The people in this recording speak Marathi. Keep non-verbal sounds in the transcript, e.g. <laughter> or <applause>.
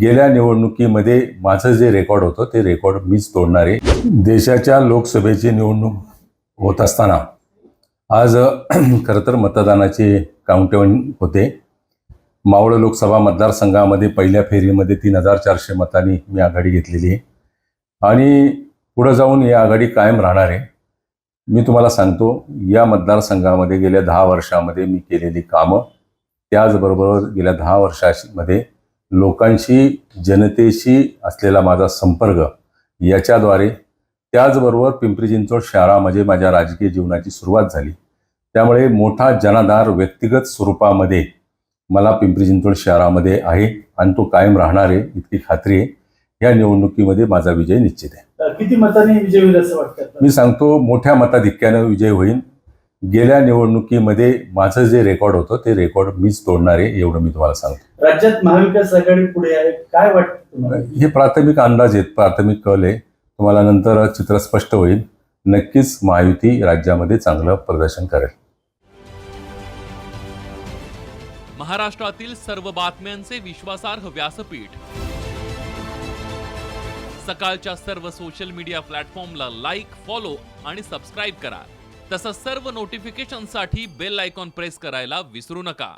गेल्या निवडणुकीमध्ये माझं जे रेकॉर्ड होतं ते रेकॉर्ड मीच तोडणार. आहे देशाच्या लोकसभेची निवडणूक होत असताना आज <clears throat> खरं तर मतदानाचे काउंटेवन होते. मावळ लोकसभा मतदारसंघामध्ये पहिल्या फेरीमध्ये तीन हजार चारशे मतांनी मी आघाडी घेतलेली आहे. आणि पुढं जाऊन ही आघाडी कायम राहणार आहे. मी तुम्हाला सांगतो या मतदारसंघामध्ये गेल्या दहा वर्षामध्ये मी केलेली कामं त्याचबरोबर गेल्या दहा वर्षामध्ये लोकांशी जनतेशी असलेला माझा संपर्क याच्याद्वारे त्याचबरोबर पिंपरी चिंचवड शहरामध्ये माझ्या राजकीय जीवनाची सुरुवात झाली. त्यामुळे मोठा जनाधार व्यक्तिगत स्वरूपामध्ये मला पिंपरी चिंचवड शहरामध्ये आहे आणि तो कायम राहणार आहे इतकी खात्री आहे. या निवडणुकीमध्ये माझा विजय निश्चित आहे. किती मतांनी विजय होईल असं वाटतं? मी सांगतो मोठ्या मताधिक्यानं विजय होईल गेल्या निवडणुकीमध्ये माझं जे रेकॉर्ड होतं ते रेकॉर्ड मीच तोडणार आहे एवढं मी तुम्हाला सांगतो. राज्यात महाविकास आघाडी पुढे आहे काय वाटतं तुम्हाला? हे प्राथमिक अंदाज आहेत प्राथमिक कल आहे. तुम्हाला नंतर चित्र स्पष्ट होईल. नक्कीच महायुती राज्यामध्ये चांगलं प्रदर्शन करेल. महाराष्ट्रातील सर्व बातम्यांचे विश्वासार्ह व्यासपीठ. सकाळच्या सर्व सोशल मीडिया प्लॅटफॉर्मला लाईक फॉलो आणि सबस्क्राईब करा. तसंच सर्व नोटिफिकेशनसाठी बेल आयकॉन प्रेस करायला विसरू नका.